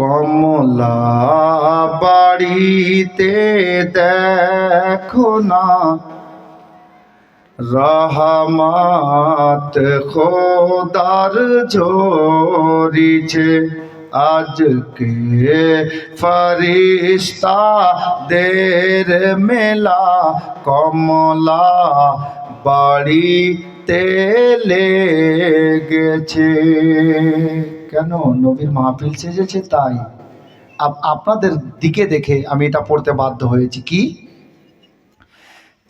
কমলা বাড়িতে দেখো না। রহমত খোদার ঝরিছে আজকে ফরিস্তা দের মেলা। কমলা বাড়িতে লেগেছে। কেন? নবীর মাহফিল সেজেছে তাই। আপনাদের দিকে দেখে আমি এটা পড়তে বাধ্য হয়েছি। কি?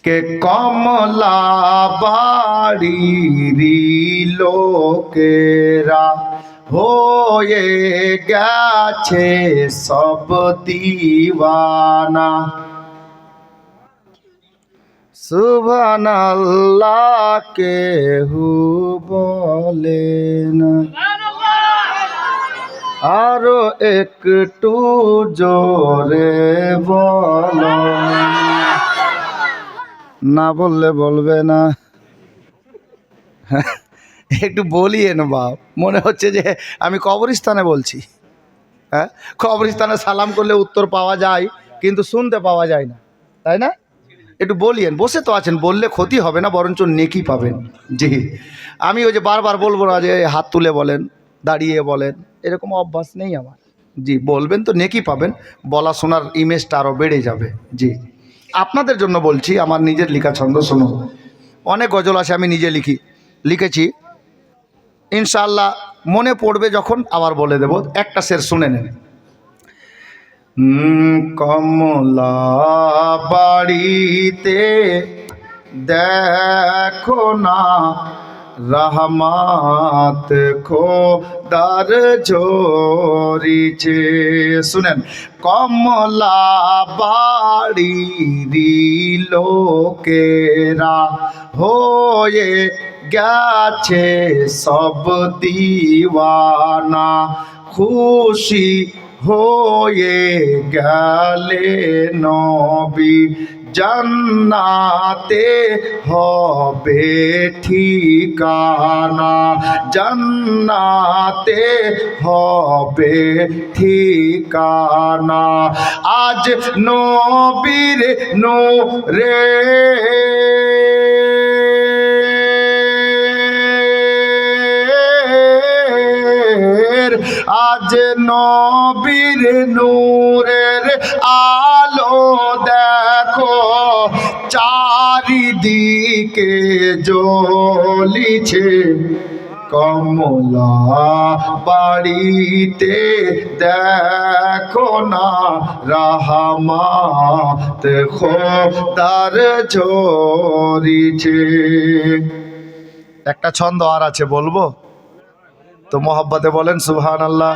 কে কমলা বাড়ির লোকেরা হয়ে গেছে সব দিওয়ানা। আল্লাহ কেহু বলে না আরও একটু জোরে বল। না বললে বলবে না। একটু বলিয়ে না বাপ। মনে হচ্ছে যে আমি কবরস্থানে বলছি। হ্যাঁ? কবরস্থানে সালাম করলে উত্তর পাওয়া যায়, কিন্তু শুনতে পাওয়া যায় না। তাই না? একটু বলিয়েন, বসে তো আছেন, বললে ক্ষতি হবে না, বরঞ্চ নেকি পাবেন। জি, আমি ওই যে বারবার বলব না যে হাত তুলে বলেন, দাঁড়িয়ে বলেন, এরকম অভ্যাস নেই আমার। জি, বলবেন তো নেকি পাবেন, বলা শোনার ইমেজটা আরও বেড়ে যাবে। জি, আপনাদের জন্য বলছি, আমার নিজের লেখা ছন্দ শোনো। অনেক গজল আছে, আমি নিজে লিখি, লিখেছি। ইনশাআল্লাহ মনে পড়বে যখন, আবার বলে দেব, একটা শের শুনে নেন। কমলা বাড়িতে দেখো না রহমাত খোদার ঝরিছে শুনেন, কমলা বাড়ির লোকেরা হয়ে গেছে সব দিওয়ানা। খুশি হয়ে গেলে নবী জান্নাতে হবে ঠিকানা। জান্নাতে হবে ঠিকানা। আজ নবীর নোরে আজ নবীর নূরের আলো দেখো, চারিদিকে জ্বলিছে কমলা বাড়িতে। দেখো না রাহামাত খোদার ঝরিছে। একটা ছন্দ আর আছে, বলব? তো মোহাব্বতে বলেন সুবহান আল্লাহ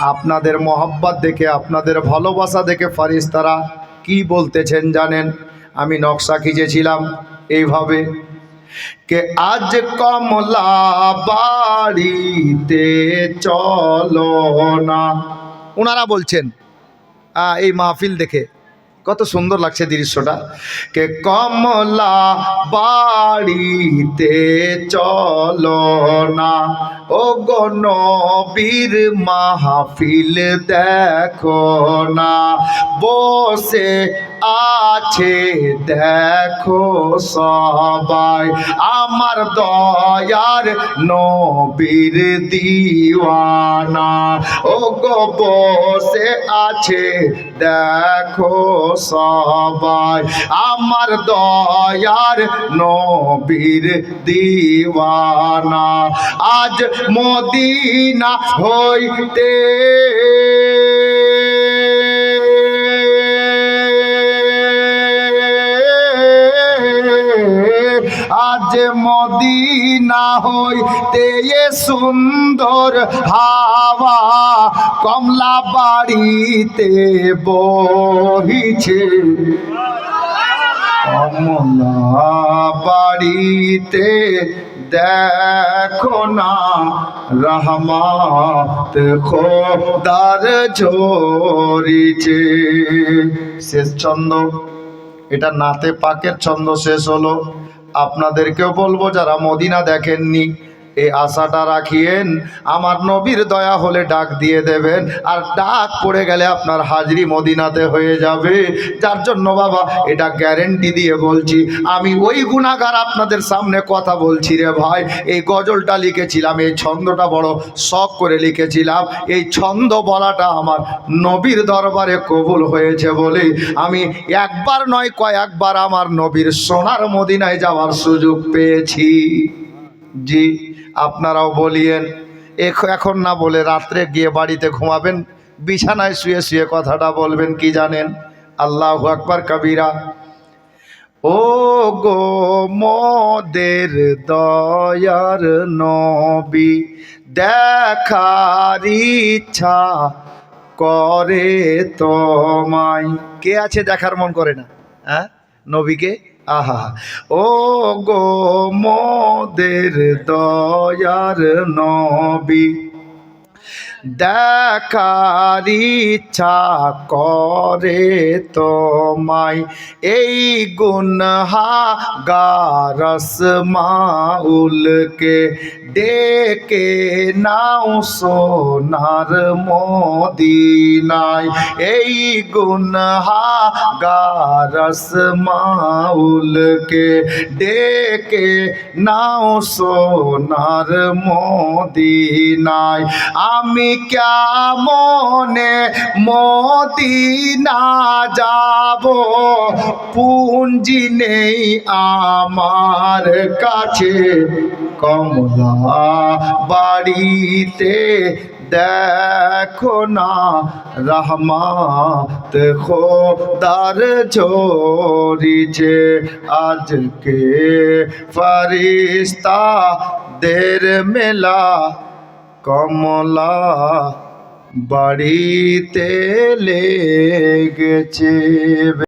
আপনাদের মহব্বত দেখে, আপনাদের ভালোবাসা দেখে ফারিস্তারা কি বলতেছেন জানেন? আমি নকশা খিঁচেছিলাম এইভাবে। কে আজ কমলা বাড়িতে চলো না। ওনারা বলছেন এই মাহফিল দেখে কত সুন্দর লাগছে দৃশ্যটা। কে কমলা বাড়িতে চলো না। ও গণ বীর মাহফিল দেখো না। বসে আছে, দেখো সবাই আমার দয়ার নবীর দিওয়ানা। ও গো বসে আছে, দেখো সবাই আমার দয়ার নবীর দিওয়ানা। আজ মদিনা হইতে মদিনা হইতে সুন্দর হাওয়া কমলা বাড়িতে বহিছে। কমলা বাড়িতে দেখো না রহমাত খোদার ঝরিছে। শেষ ছন্দ, এটা নাতে পাকের ছন্দ শেষ হলো। আপনাদেরকেও বলব যারা মদিনা দেখেননি এই আশাটা রাখিয়েন। আমার নবীর দয়া হলে ডাক দিয়ে দেবেন। আর ডাক পড়ে গেলে আপনার হাজরি মদিনাতে হয়ে যাবে। যার জন্য বাবা, এটা গ্যারেন্টি দিয়ে বলছি, আমি ওই গুণাগার আপনাদের সামনে কথা বলছি রে ভাই। এই গজলটা লিখেছিলাম, এই ছন্দটা বড় শখ করে লিখেছিলাম। এই ছন্দ বলাটা আমার নবীর দরবারে কবুল হয়েছে বলে আমি একবার নয়, কয়েকবার আমার নবীর সোনার মদিনায় যাওয়ার সুযোগ পেয়েছি। জি। আপনারাও বলিয়েন, এখ- এখন না বলে রাত্রে গিয়ে বাড়িতে ঘুমাবেন, বিছানায় শুয়ে শুয়ে কথাটা বলবেন, কি জানেন? আল্লাহ আকবার কবিরা। ও গো মোদের দয়ার নবী, দেখার ইচ্ছা করে তোমায়। কে আছে দেখার মন করে না? হ্যাঁ? নবীকে? আহা ও গো মোদের দয়ার নবী। দেখার ইচ্ছা করে তোমায়। এই গুনহা গারস মাউলকে ডেকে নাও সোনার মদিনায়। এই গুনহা গারস মাউলকে ডেকে নাও সোনার মদিনায়। আমি কেমনে মদিনা যাব? পুঞ্জি নেই আমার কাছে। কমলা বাড়িতে দেখো না রহমাত, খোদার ঝরিছে আজকে ফরিস্তা দের মেলা। কমলা বাড়িতে লেগেছে।